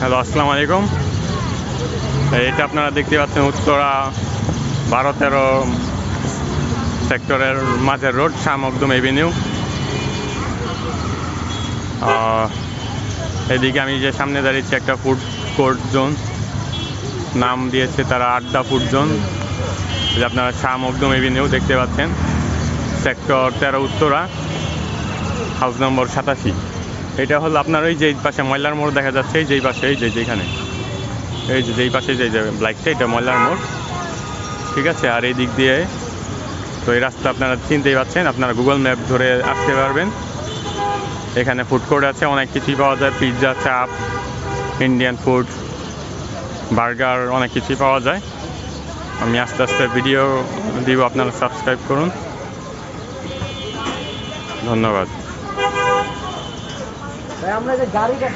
Hello, আসসালামু আলাইকুম। এটা আপনারা দেখতে পাচ্ছেন উত্তরা বারো তেরো সেক্টরের মাঝের রোড শামকদম এভিনিউ। এদিকে আমি যে সামনে দাঁড়িয়েছি, একটা ফুড কোর্ট জোন। নাম দিয়েছে তারা আড্ডা ফুড জোন। আপনারা শামকদম এভিনিউ দেখতে পাচ্ছেন। সেক্টর তেরো উত্তরা, হাউস নম্বর সাতাশি। এটা হলো আপনার ওই যে পাশে ময়লার মোড় দেখা যাচ্ছে, এই যেই পাশে, এই যে যেখানে। এই যে যেই পাশে যে যাবে ব্লাইকটা এটা ময়লার মোড়। ঠিক আছে, আর এই দিক দিয়ে, তো এই রাস্তা আপনারা চিনতেই পাচ্ছেন, আপনারা গুগল ম্যাপ ধরে আসতে পারবেন। এখানে ফুড কোর্ট আছে, অনেক কিছুই পাওয়া যায় পিৎজা চাপ ইন্ডিয়ান ফুড বার্গার অনেক কিছুই পাওয়া যায়। আমি আস্তে আস্তে ভিডিও দিব, আপনারা সাবস্ক্রাইব করুন। ধন্যবাদ। भाई हम लोग गाड़ी का